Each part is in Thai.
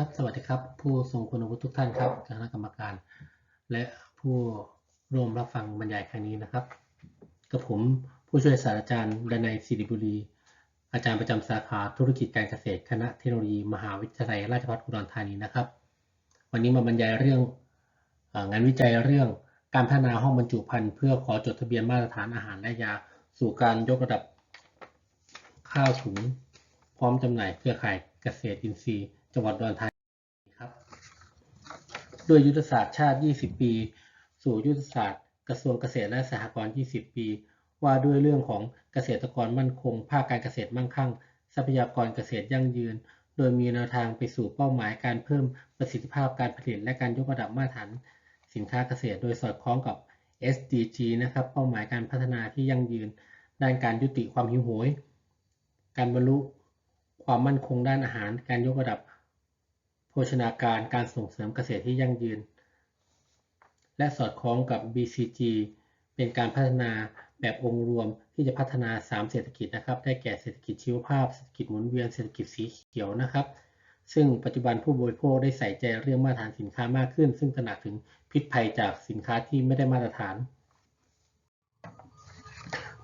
ครับสวัสดีครับ ผู้ทรงคุณวุฒิทุกท่านครับคณะกรรมการ และผู้ร่วมรับฟังบรรยายครั้งนี้นะครับกับผมผู้ช่วยศาสตราจารย์ดนัยศิริบุรี อาจารย์ประจำสาขาธุรกิจการเกษตร คณะเทคโนโลยี มหาวิทยาลัยราชภัฏอุดรธานีนะครับ วันนี้มาบรรยายเรื่องงานวิจัยเรื่องการพัฒนาห้องบรรจุภัณฑ์เพื่อขอจดทะเบียนมาตรฐานอาหารและยา สู่การยกระดับข้าวถุงพร้อมจำหน่ายเครือข่ายเกษตรอินทรีย์ จังหวัดอุดรธานีครับ ด้วยยุทธศาสตร์ชาติ 20 ปี สู่ยุทธศาสตร์ กระทรวงเกษตรและสหกรณ์ 20 ปี ว่าด้วยเรื่องของเกษตรกรมั่นคง ภาคการเกษตรมั่งคั่ง ทรัพยากรเกษตรยั่งยืน โดยมีแนวทางไปสู่เป้าหมายการเพิ่มประสิทธิภาพการผลิตและการยกระดับมาตรฐานสินค้าเกษตร โดยสอดคล้องกับ SDG นะครับ เป้าหมายการพัฒนาที่ยั่งยืน ด้านการยุติความหิวโหย การบรรลุความมั่นคงด้านอาหาร การยกระดับ ภชนาการการส่งเสริมเกษตรที่ยั่งยืน และสอดคล้องกับ BCG เป็นการพัฒนาแบบองค์รวมที่จะพัฒนา 3 เศรษฐกิจนะครับ ได้แก่เศรษฐกิจชีวภาพ เศรษฐกิจหมุนเวียน เศรษฐกิจสีเขียวนะครับ ซึ่งปัจจุบันผู้บริโภคได้ใส่ใจเรื่องมาตรฐานสินค้ามากขึ้น ซึ่งตระหนักถึงพิษภัยจากสินค้าที่ไม่ได้มาตรฐาน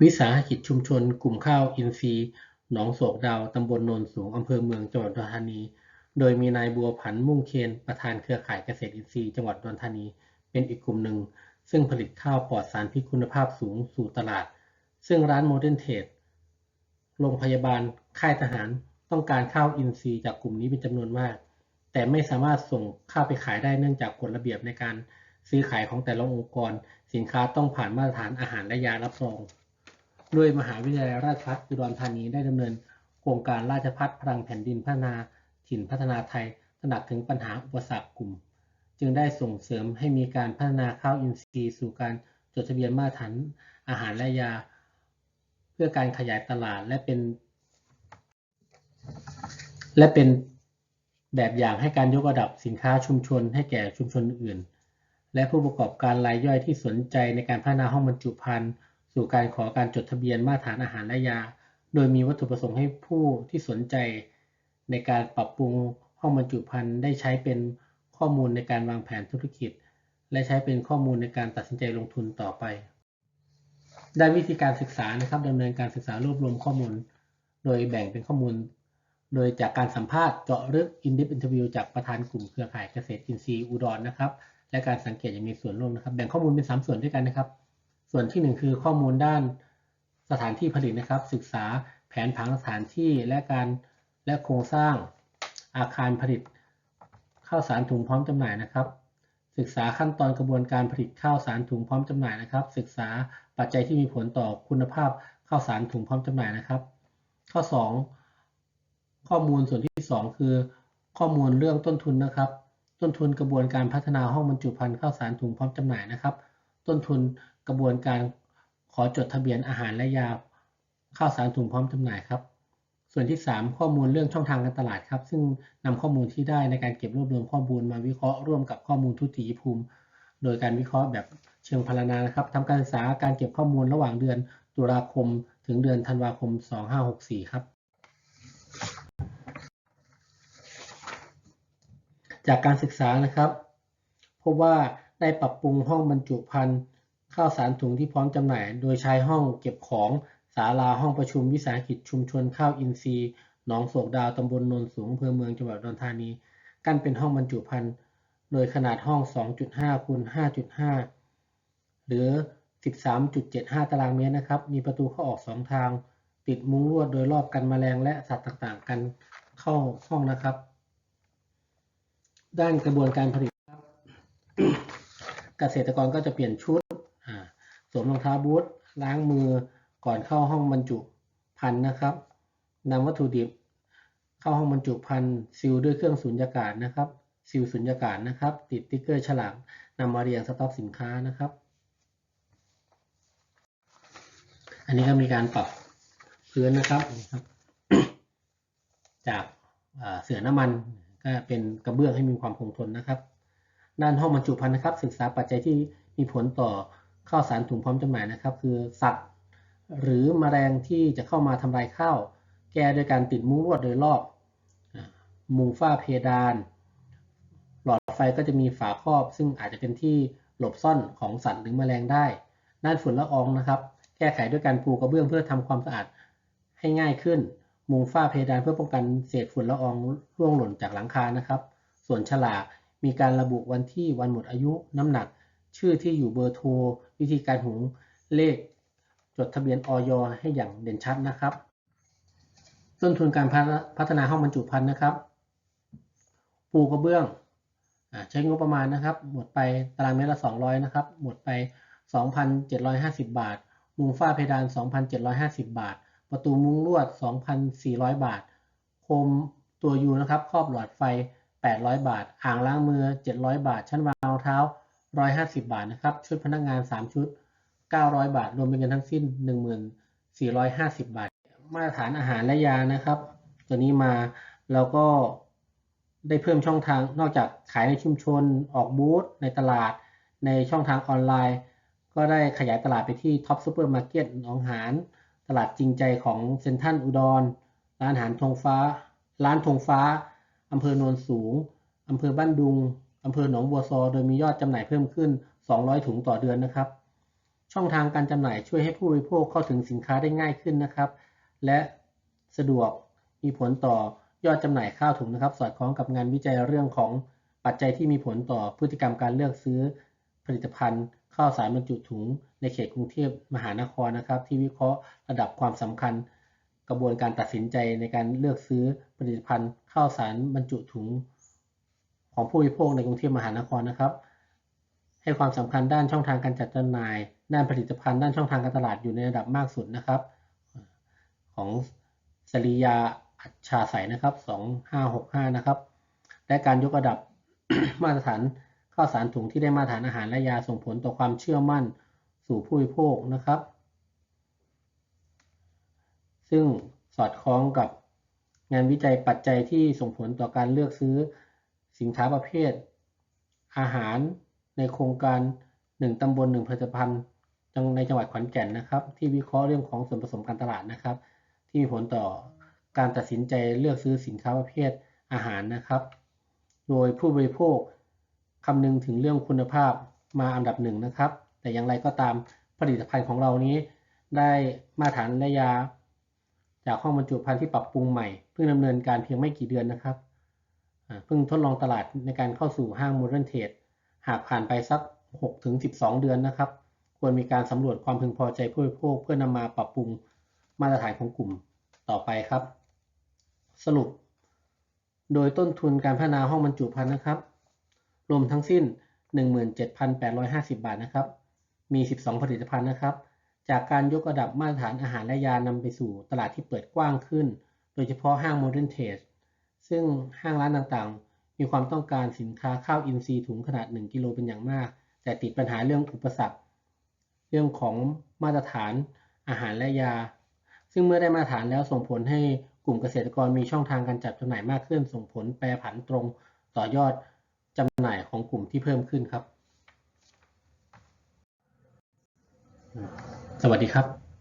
วิสาหกิจชุมชน กลุ่มข้าวอินทรีย์หนองโศกดาว ตำบลโนนสูง อำเภอเมือง จังหวัดอุดรธานี โดยมีนายบัวผันมุ่งเคนประธานเครือข่ายเกษตรอินทรีย์จังหวัดอุดรธานีเป็นอีกกลุ่มหนึ่ง ซึ่งผลิตข้าวปลอดสารพิษคุณภาพสูงสู่ตลาด ซึ่งร้านโมเดิร์นเทรดโรงพยาบาลค่ายทหารต้องการข้าวอินทรีย์จากกลุ่มนี้เป็นจำนวนมาก แต่ไม่สามารถส่งข้าวไปขายได้เนื่องจากกฎระเบียบในการซื้อขายของแต่ละองค์กร สินค้าต้องผ่านมาตรฐานอาหารและยารับรอง ด้วยมหาวิทยาลัยราชภัฏอุดรธานีได้ดำเนินโครงการราชภัฏพลังแผ่นดินพัฒนา ถิ่นพัฒนาไทยตระหนักถึงปัญหาอุปสรรคกลุ่ม จึงได้ส่งเสริมให้มีการพัฒนาข้าวอินทรีย์สู่การจดทะเบียนมาตรฐานอาหารและยา เพื่อการขยายตลาดและเป็น และเป็นแบบอย่างให้การยกระดับสินค้าชุมชนให้แก่ชุมชนอื่น และผู้ประกอบการรายย่อยที่สนใจในการพัฒนาห้องบรรจุภัณฑ์สู่การขอการจดทะเบียนมาตรฐานอาหารและยา โดยมีวัตถุประสงค์ให้ผู้ที่สนใจ ในการปรับปรุงห้องบรรจุภัณฑ์ได้ใช้เป็นข้อมูลในการวางแผนธุรกิจ และใช้เป็นข้อมูลในการตัดสินใจลงทุนต่อไปด้านวิธีการศึกษานะครับดำเนินการศึกษารวบรวมข้อมูล โดยแบ่งเป็นข้อมูล โดยจากการสัมภาษณ์เจาะลึก in-depth interview จากประธานกลุ่มเครือข่ายเกษตรอินทรีย์อุดรนะครับ และการสังเกตอย่างมีส่วนร่วมนะครับ แบ่งข้อมูลเป็น 3 ส่วนด้วยกันนะครับ ส่วนที่ 1 คือข้อมูลด้านสถานที่ผลิตนะครับ ศึกษาแผนผังสถานที่และการ และโครงสร้างอาคารผลิตข้าวสารถุงพร้อมจำหน่ายนะครับ ศึกษาขั้นตอนกระบวนการผลิตข้าวสารถุงพร้อมจำหน่ายนะครับ ศึกษาปัจจัยที่มีผลต่อคุณภาพข้าวสารถุงพร้อมจำหน่ายนะครับ ข้อ 2 ข้อมูลส่วนที่ 2 คือ ข้อมูลเรื่องต้นทุนนะครับ ต้นทุนกระบวนการพัฒนาห้องบรรจุภัณฑ์ข้าวสารถุงพร้อมจำหน่ายนะครับ ต้นทุนกระบวนการขอจดทะเบียนอาหารและยาข้าวสารถุงพร้อมจำหน่ายครับ ส่วนที่ 3 ข้อมูลเรื่องช่องทางการตลาดครับ ซึ่งนำข้อมูลที่ได้ในการเก็บรวบรวมข้อมูลมาวิเคราะห์ร่วมกับข้อมูลทุติยภูมิ โดยการวิเคราะห์แบบเชิงพรรณนานะครับทำการศึกษาการเก็บข้อมูลระหว่างเดือนตุลาคม ถึงเดือนธันวาคม 2564 ครับ จากการศึกษานะครับ พบว่าได้ปรับปรุงห้องบรรจุภัณฑ์ข้าวสารถุงที่พร้อมจำหน่าย โดยใช้ห้องเก็บของ ศาลาห้องประชุมวิสาหกิจชุมชนข้าวอินทรีย์หนองโศกดาวตำบลนนสูงอำเภอเมืองจังหวัดอุดรธานี กั้นเป็นห้องบรรจุภัณฑ์โดยขนาดห้อง 2.5คูณ5.5 หรือ 13.75 ตารางเมตรนะครับ มีประตูเข้าออก 2 ทาง ติดมุ้งลวดโดยรอบกันแมลงและสัตว์ต่างๆ กันเข้าห้องนะครับ ด้านกระบวนการผลิตครับ เกษตรกรก็จะเปลี่ยนชุด สวมรองเท้าบูทล้างมือ ก่อนเข้าห้องบรรจุภัณฑ์นะครับนำวัตถุดิบ เข้าห้องบรรจุภัณฑ์ซีลด้วยเครื่องสูญญากาศนะครับซีลสูญญากาศนะครับ ติดติ๊กเกอร์ฉลากนำมาเรียงสต็อกสินค้านะครับ อันนี้ก็มีการปรับพื้นนะครับจากเสือน้ำมันก็เป็นกระเบื้องให้มีความคงทนนะครับ ด้านห้องบรรจุภัณฑ์นะครับ ศึกษาปัจจัยที่มีผลต่อข้าวสารถุงพร้อมจำหน่ายนะครับ คือสัตว์ หรือแมลงที่จะเข้ามาทำลายข้าว แก้โดยการติดมุ้งลวดโดยรอบ มุงฝ้าเพดาน หลอดไฟก็จะมีฝาครอบ ซึ่งอาจจะเป็นที่หลบซ่อนของสัตว์หรือแมลงได้ด้านฝุ่นละอองนะครับ แก้ไขด้วยการปูกระเบื้องเพื่อทำความสะอาดให้ง่ายขึ้น มุงฝ้าเพดานเพื่อป้องกันเศษฝุ่นละอองร่วงหล่นจากหลังคานะครับ ส่วนฉลากมีการระบุวันที่วันหมดอายุ น้ำหนัก ชื่อที่อยู่เบอร์โทร วิธีการหุงเลข จดทะเบียนออยให้อย่างเด่นชัดนะครับต้นทุนการพัฒนาห้องบรรจุภัณฑ์นะครับปูกระเบื้องอใช้งบประมาณนะครับ หมดไปตารางเมตรละ 200 นะครับ หมดไป 2,750 บาท มุงฝ้าเพดาน 2,750 บาท ประตูมุงลวด 2,400 บาท โคมตัวยูนะครับ ครอบหลอดไฟ 800 บาท อ่างล้างมือ 700 บาท ชั้นวางรองเท้า 150 บาทนะครับ ชุดพนักงาน 3 ชุด 900 บาท รวมเป็นเงินทั้งสิ้น 1450 บาท มาตรฐานอาหารและยานะครับ ตัวนี้มาเราก็ได้เพิ่มช่องทางนอกจากขายในชุมชน ออกบูธในตลาด ในช่องทางออนไลน์ ก็ได้ขยายตลาดไปที่ท็อปซูเปอร์มาร์เก็ตหนองหานตลาดจริงใจของเซนทัลอุดร ร้านอาหารธงฟ้า ร้านธงฟ้าอำเภอโนนสูงอำเภอบ้านดุงอำเภอหนองบัวซอ โดยมียอดจำหน่ายเพิ่มขึ้น 200 ถุงต่อเดือนนะครับ ช่องทางการจำหน่ายช่วยให้ผู้บริโภคเข้าถึงสินค้าได้ง่ายขึ้นนะครับ และสะดวกมีผลต่อยอดจำหน่ายข้าวถุงนะครับ สอดคล้องกับงานวิจัยเรื่องของปัจจัยที่มีผลต่อพฤติกรรมการเลือกซื้อผลิตภัณฑ์ ข้าวสารบรรจุถุง ในเขตกรุงเทพมหานครนะครับ ที่วิเคราะห์ระดับความสำคัญ กระบวนการตัดสินใจในการเลือกซื้อผลิตภัณฑ์ ข้าวสารบรรจุถุง ของผู้บริโภคในกรุงเทพมหานครนะครับ ให้ความสำคัญด้านช่องทางการจัดจำหน่าย ด้านผลิตภัณฑ์ ด้านช่องทางการตลาดอยู่ในระดับมากสุดนะครับ ของสริยาอัจฉาใสนะครับ 2565 นะครับ และการยกระดับมาตรฐานข้าวสารถุงที่ได้มาตรฐานอาหารและยาส่งผลต่อความเชื่อมั่นสู่ผู้บริโภคนะครับ ซึ่งสอดคล้องกับงานวิจัยปัจจัยที่ส่งผลต่อการเลือกซื้อสินค้าประเภท อาหาร ในโครงการ 1ตำบล1ผลิตภัณฑ์ในจังหวัดขอนแก่นนะครับ ที่วิเคราะห์เรื่องของส่วนผสมการตลาดนะครับ ที่มีผลต่อการตัดสินใจเลือกซื้อสินค้าประเภทอาหารนะครับ โดยผู้บริโภคคำนึงถึงเรื่องคุณภาพมาอันดับหนึ่งนะครับ แต่อย่างไรก็ตามผลิตภัณฑ์ของเรานี้ ได้มาตรฐานและยา จากห้องบรรจุภัณฑ์ที่ปรับปรุงใหม่เพิ่งดำเนินการเพียงไม่กี่เดือนนะครับเพิ่งทดลองตลาดในการเข้าสู่ห้างโมเดิร์นเทรด หากผ่านไปสัก6ถึง12 เดือนนะครับ ควรมีการสำรวจความพึงพอใจผู้บริโภคเพื่อนำมาปรับปรุงมาตรฐานของกลุ่มต่อไปครับ สรุป โดยต้นทุนการพัฒนาห้องบรรจุภัณฑ์นะครับ รวมทั้งสิ้น 17,850 บาทนะครับ มี 12 ผลิตภัณฑ์นะครับ จากการยกระดับมาตรฐานอาหารและยานำไปสู่ตลาดที่เปิดกว้างขึ้น โดยเฉพาะห้างโมเดิร์นเทสซึ่งห้างร้านต่างๆ มีความต้องการสินค้าข้าวอินทรีย์ถุงขนาด 1 กิโลเป็นอย่างมาก แต่ติดปัญหาเรื่องอุปสรรค เรื่องของมาตรฐานอาหารและยา ซึ่งเมื่อได้มาตรฐานแล้วส่งผลให้กลุ่มเกษตรกรมีช่องทางการจับจำหน่ายมากขึ้น ส่งผลแปรผันตรงต่อยอดจำหน่ายของกลุ่มที่เพิ่มขึ้นครับ สวัสดีครับ